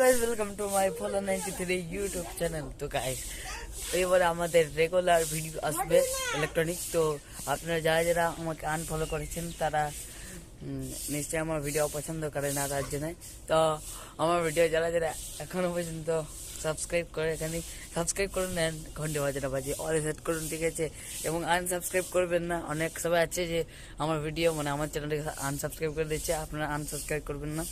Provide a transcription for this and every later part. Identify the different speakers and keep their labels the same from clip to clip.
Speaker 1: Guys welcome to my follow ninety three YouTube channel তো guys এবারে আমাদের regular video আসবে ইলেকট্রনিক তো আপনারা যারা যারা আমাকে আনফলো করেছেন, তারা নিশ্চয়ই আমার ভিডিও পছন্দ করে না তার জন্য। তো আমার ভিডিও যারা যারা এখনও পর্যন্ত সাবস্ক্রাইব করে এখানে সাবস্ক্রাইব করে নেন ঘণ্টা বাজাটা বাজে অল সেট করুন, ঠিক আছে? এবং আনসাবস্ক্রাইব করবেন না। অনেক সবাই আছে যে আমার ভিডিও মানে আমার চ্যানেলটাকে আনসাবস্ক্রাইব করে দিচ্ছে, আপনারা আনসাবস্ক্রাইব করবেন না।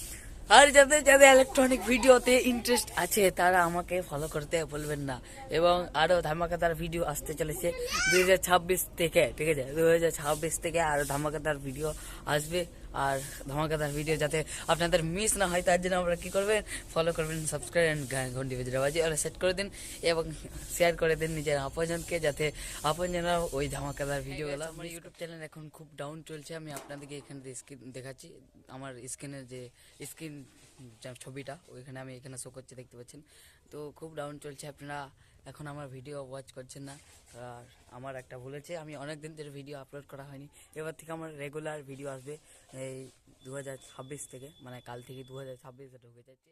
Speaker 1: আর যাদের যাদের ইলেকট্রনিক ভিডিওতে ইন্টারেস্ট আছে, তারা আমাকে ফলো করতে বলবেন না। এবং আরও ধামাকাদার ভিডিও আসতে চলেছে দু হাজার ছাব্বিশ থেকে, ঠিক আছে? দু হাজার ছাব্বিশ থেকে আরও ধামাকাদার ভিডিও আসবে। আর ধামাকাদার ভিডিও যাতে আপনাদের মিস না হয় তার জন্য আপনারা কী করবেন ফলো করবেন সাবস্ক্রাইব অ্যান্ড ঘন্টি বেজে বাজি ওরা সেট করে দিন এবং শেয়ার করে দিন নিজের আপনজনকে যাতে আপনজনরা ওই ধামাকাদার ভিডিওগুলো আমার ইউটিউব চ্যানেল এখন খুব ডাউন চলছে আমি আপনাদেরকে এখানে স্ক্রিন দেখাচ্ছি আমার স্ক্রিনের যে স্ক্রিন ছবিটা ওইখানে আমি এখানে শো করছি দেখতে পাচ্ছেন। তো খুব ডাউন চলছে আপনারা এখন আমার ভিডিও ওয়াচ করছেন না। আর আমার একটা হয়েছে, আমি অনেক দিন ধরে ভিডিও আপলোড করা হয়নি। এবার থেকে আমার রেগুলার ভিডিও আসবে এই দু হাজার ছাব্বিশ থেকে মানে কাল থেকে দু হাজার ছাব্বিশে ঢুকে যাচ্ছে।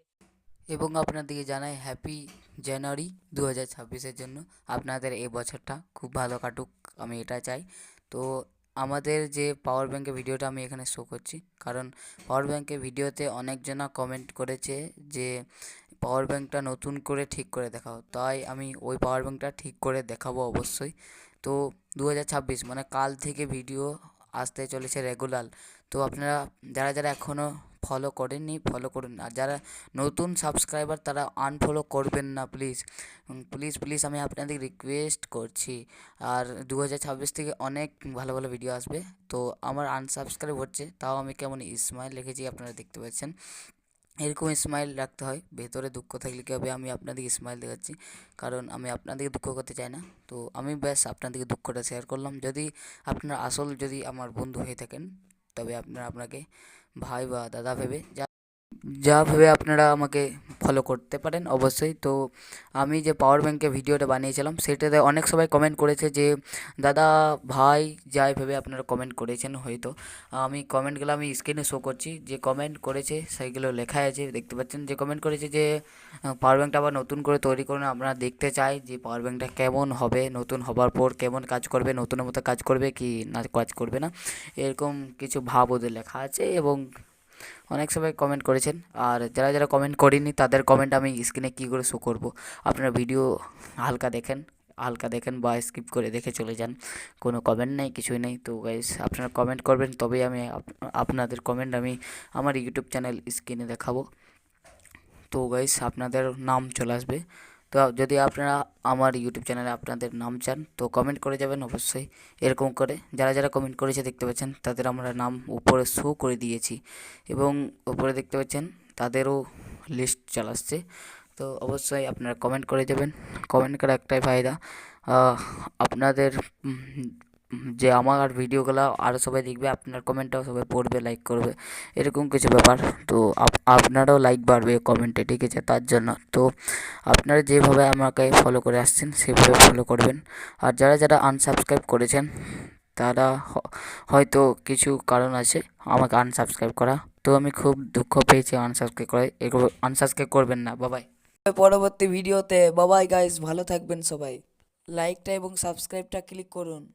Speaker 1: এবং আপনাদেরকে জানাই হ্যাপি জানুয়ারি দু হাজার ছাব্বিশের জন্য। আপনাদের এই বছরটা খুব ভালো কাটুক, আমি এটা চাই। তো আমাদের যে পাওয়ার ব্যাঙ্কের ভিডিওটা আমি এখানে শো করছি, কারণ পাওয়ার ব্যাঙ্কের ভিডিওতে অনেকজনা কমেন্ট করেছে যে পাওয়ার ব্যাঙ্কটা নতুন করে ঠিক করে দেখাও। তাই আমি ওই পাওয়ার ব্যাঙ্কটা ঠিক করে দেখাবো অবশ্যই। তো দু হাজার ছাব্বিশ মানে কাল থেকে ভিডিও আসতে চলেছে রেগুলার তো আপনারা, যারা যারা এখনও ফলো করেননি ফলো করুন। আর যারা নতুন সাবস্ক্রাইবার তারা আনফলো করবেন না প্লিজ প্লিজ প্লিজ আমি আপনাদের রিকোয়েস্ট করছি। আর দু হাজার ছাব্বিশ থেকে অনেক ভালো ভালো ভিডিও আসবে। তো আমার আনসাবস্ক্রাইব হচ্ছে, তাও আমি কেমন ইসমাইল লিখেছি আপনারা দেখতে পাচ্ছেন। এরকম স্মাইল রাখতে হয়। ভেতরে দুঃখ থাকলে কী হবে? আমি আপনাদেরকে স্মাইল দেখাচ্ছি। কারণ আমি আপনাদেরকে দুঃখ করতে চাই না। তো আমি ব্যাস আপনাদেরকে দুঃখটা শেয়ার করলাম। যদি আপনার আসল যদি আমার বন্ধু হয়ে থাকেন, তবে আপনারা আপনাকে ভাই বা দাদা ভেবে যা যা ভেবে আপনারা আমাকে ফলো করতে পারেন, অবশ্যই। তো আমি যে পাওয়ার ব্যাঙ্কে ভিডিওটা বানিয়েছিলাম, সেটাতে অনেক সবাই কমেন্ট করেছে যে, দাদা, ভাই, যাই ভেবে আপনারা কমেন্ট করেছেন হয়তো। আমি কমেন্টগুলো আমি স্ক্রিনে শো করছি। যে কমেন্ট করেছে সেইগুলো লেখা আছে, দেখতে পাচ্ছেন। যে কমেন্ট করেছে যে পাওয়ার ব্যাঙ্কটা আবার নতুন করে তৈরি করুন, আপনারা দেখতে চাই যে পাওয়ার ব্যাঙ্কটা কেমন হবে, নতুন হবার পর কেমন কাজ করবে, নতুনের মতো কাজ করবে কি না, কাজ করবে না? এরকম কিছু ভাব ওদের লেখা আছে এবং অনেক সবাই কমেন্ট করেছেন। আর যারা যারা কমেন্ট করেনি তাদের কমেন্ট আমি স্ক্রিনে কী করে শো করব? আপনারা ভিডিও হালকা দেখেন হালকা দেখেন বা স্কিপ করে দেখে চলে যান। কোনো কমেন্ট নেই, কিছুই নেই। তো গাইস আপনারা কমেন্ট করবেন, তবেই আমি আপনাদের কমেন্ট আমি আমার ইউটিউব চ্যানেল স্ক্রিনে দেখাবো। তো গাইস আপনাদের নাম চলে আসবে। তো যদি আপনারা আমার ইউটিউব চ্যানেলে আপনাদের নাম চান, তো কমেন্ট করে যাবেন অবশ্যই। এরকম করে যারা যারা কমেন্ট করেছে দেখতে পাচ্ছেন, তাদের আমরা নাম উপরে শো করে দিয়েছি। এবং উপরে দেখতে পাচ্ছেন, তাদেরও লিস্ট চালাচ্ছে তো অবশ্যই আপনারা কমেন্ট করে যাবেন। কমেন্ট করা একটাই ফায়দা আপনাদের যে আমার ভিডিওগুলো আরও সবাই দেখবে, আপনার কমেন্টটাও সবাই পড়বে লাইক করবে, এরকম কিছু ব্যাপার। তো আপ- আপনারাও লাইক বাড়বে কমেন্টে ঠিক আছে? তার জন্য। তো আপনারা যেভাবে আমাকে ফলো করে আসছেন, সেভাবে ফলো করবেন। আর যারা যারা আনসাবস্ক্রাইব করেছেন, তারা হয়তো কিছু কারণ আছে আমাকে আনসাবস্ক্রাইব করা। তো আমি খুব দুঃখ পেয়েছি আনসাবস্ক্রাইব করে এগুলো আনসাবস্ক্রাইব করবেন না। বাবাই পরবর্তী ভিডিওতে বাবাই গাইস ভালো থাকবেন সবাই। লাইকটা এবং সাবস্ক্রাইবটা ক্লিক করুন।